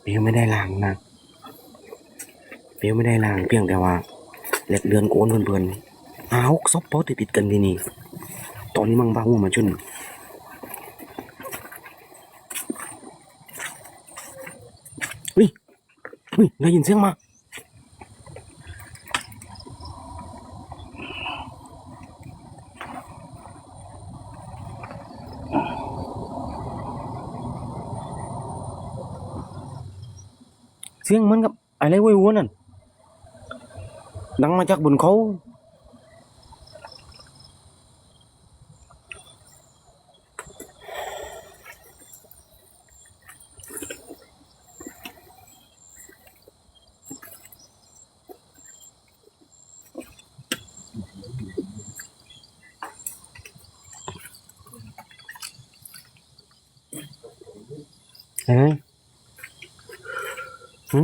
เปียวไม่ได้ล้างนะเปียวไม่ได้ล้างเพียงแต่ว่าเล็กเดือนโกนเพื่อนๆอ้าวซบโป๊ติดติดกันที่นี่ตอนนี้มังบ้าหัวมาชุนเฮ้ยเฮ้ยได้ยินเสียงมา สียงเหมันกับอะไรเว้ยวัวนั่นดังมาจากบนเขาอะไร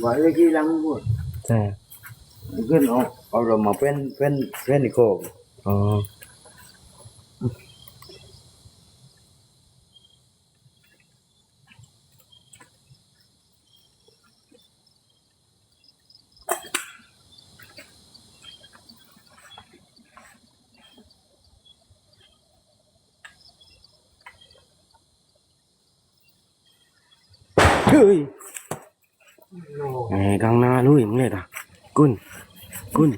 ไว้เลยกี่ลังพูดใช่ ขึ้นเอาเอาเรามาเป็นเป็นเป็นอีกโคกอ๋อ เฮ้ยไอ้กลางหน้าลุยมึงเลยกะกุนกุน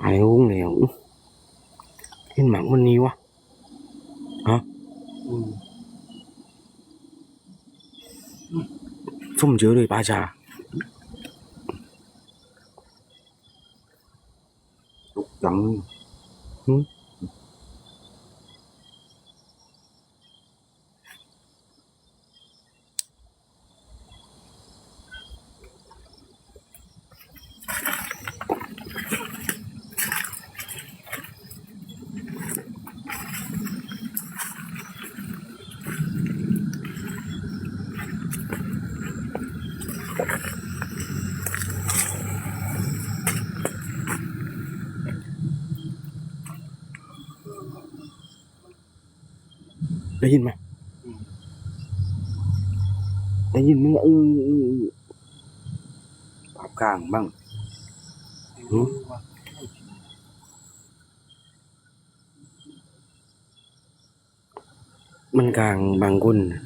ไอ้ลุงเหลวเห็นหมังวันนี้วะฮะส้มเจอเลยป้าจ่า ตุกจัง ได้ยินไหมได้ยินมึงเออเออเออปรับกลางบ้างหืมมันกลางบางกุนน่ะ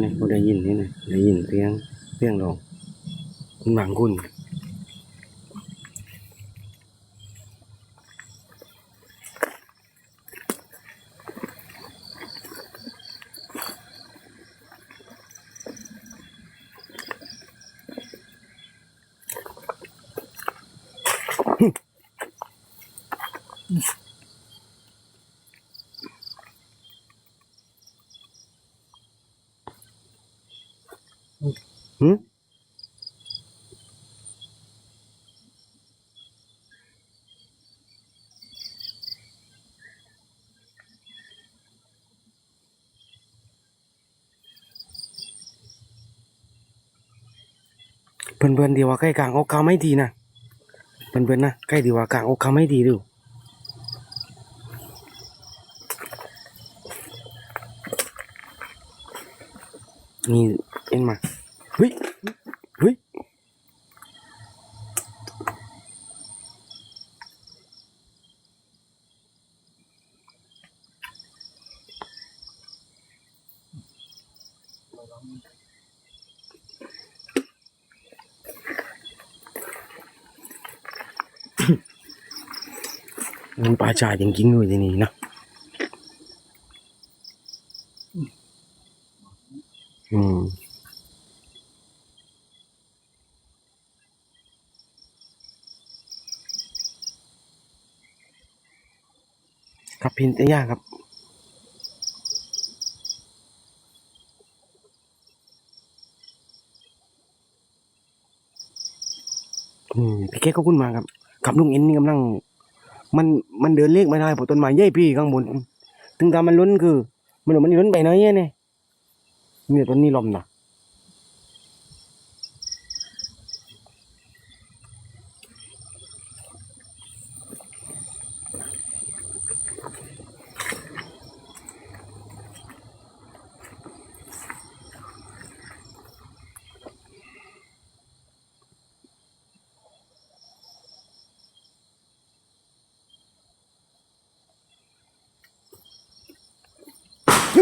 นี่กูได้ยินนี่นะได้ยินเสียงเสียงร้องมันบางกุน หืมเพื่อนๆดีว่าใกล้กลางอกเขาไม่ดีนะเพื่อนๆนะใกล้ดีว่ากลางอกเขาไม่ดีดูนี่เอ็นมาเฮ้ยเฮ้ย มันปลาจ่าจริงๆเลยทีนี้นะอืมครับพินเตย่าครับ พี่แกก็คุ้นมาครับกับลุงเอ็นนี่กำลัง มันมันเดินเลขไม่ได้เพราะต้นไม้ใหญ่พี่ข้างบน ถึงตามมันล้นคือ มันมันล้นไปนเนี่ยเนี่ยเนี่ยต้นนี้ลมนะ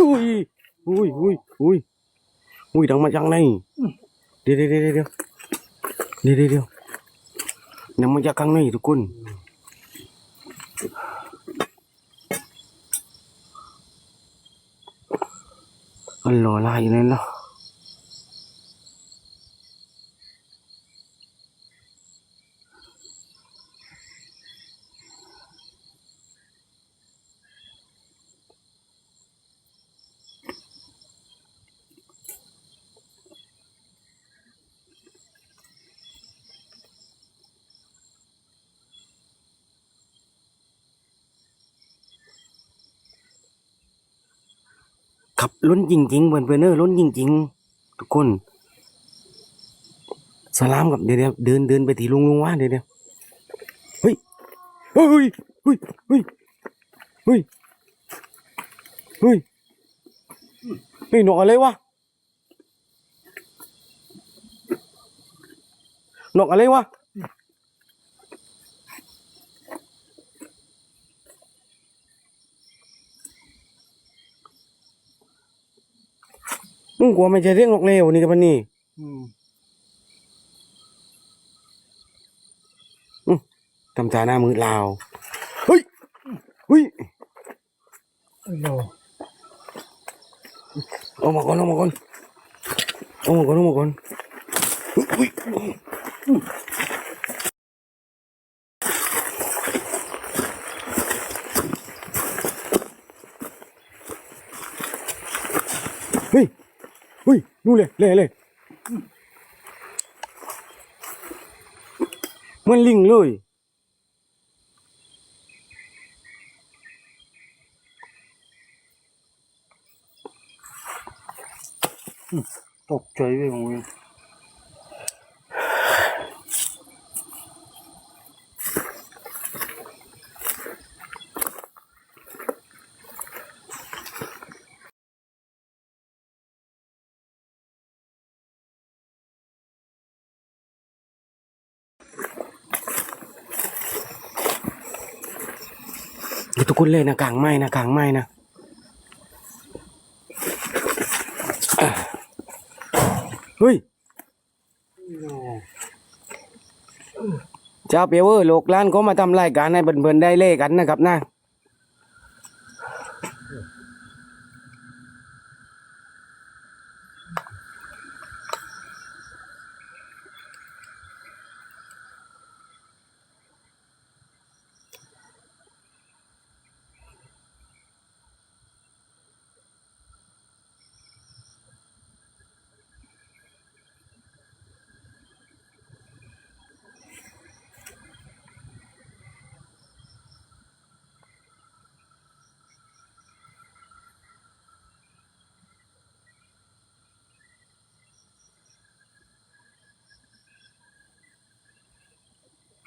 อุ้ยอุ้ยอุ้ยอุ้ยอุ้ยดังมาจากไหนเดียวเดี๋ยวเดี๋ยวเดี๋ยวเดี๋ยวเดี๋ยวเดี๋ยวดังมาจากข้างในทุกคนอันรอลายอยู่นั่นเนาะ ขับล้นจริงๆเพื่อนเพื่อนเนอล้นจริง ๆ ทุกคน สลามกับเดี๋ยวเดี๋ยวเดินเดินไปที่ลุงลุงว่าเดี๋ยวเดี๋ยวเฮ้ยเฮ้ยเฮ้ยเฮ้ยเฮ้ยเฮ้ยเฮ้ยหนอกอะไรวะหนอกอะไรวะ กลัวไม่ใช่เรื่องหรอกเลวนี่กับมันนี่อืมทำตาหน้ามือลาวเฮ้ยเฮ้ยโอ้โหเอามาก่อนเอามาก่อนเอามาก่อนเอามาก่อนเฮ้ยเฮ้ยเฮ้ยเฮ้ย นู่นเลยเลยเลยเหมันลิงเลยตกใจไปหมดเลย ทุกคนเลยนะกลางไม้นะกลางไม้นะเฮ้ยเจ้าเปียวเวอร์โลกล้านเขามาทำรายการให้เบิ่นๆได้เล่กันนะครับนะ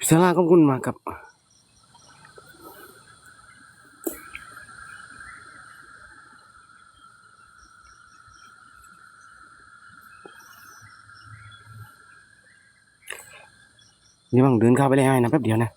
พิศลาขอบคุณมากครับนี่บังเดินเข้าไปเลยให้นะแป๊บเดียวนะ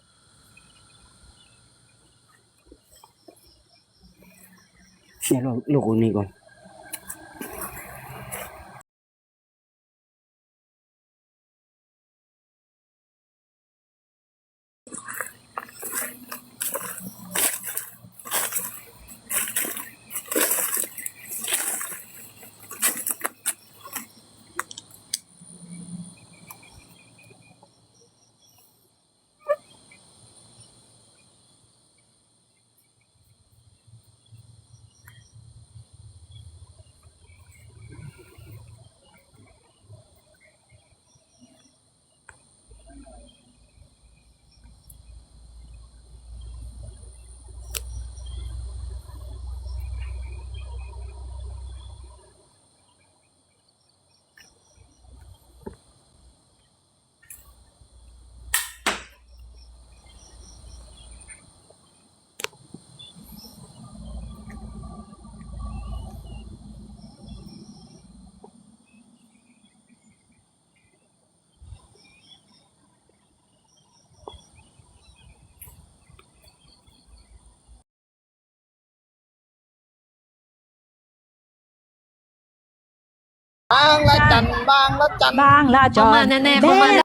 จันบางละจันบางละจเขาอมานแน่ๆเขามาแล้ว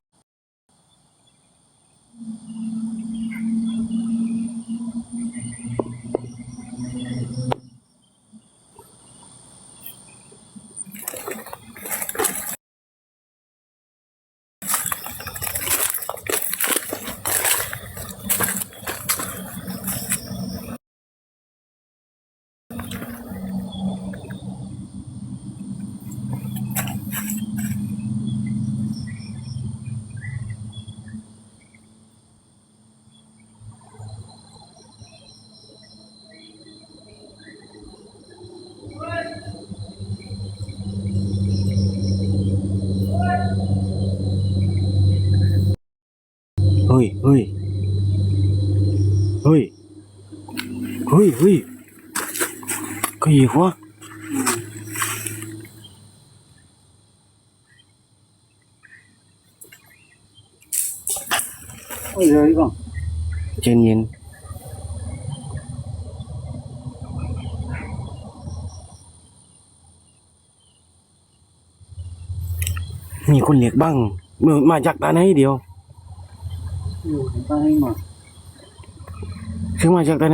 เฮ้ยเฮ้ยเฮ้ยเฮ้ยเฮ้ยก็อีกวะเอ้ยเลยก่อนเย็นเย็นมีคนเรียกบ้างเมื่อมาจากตาไหนเดียว อยู่ตายมาคือมาจากต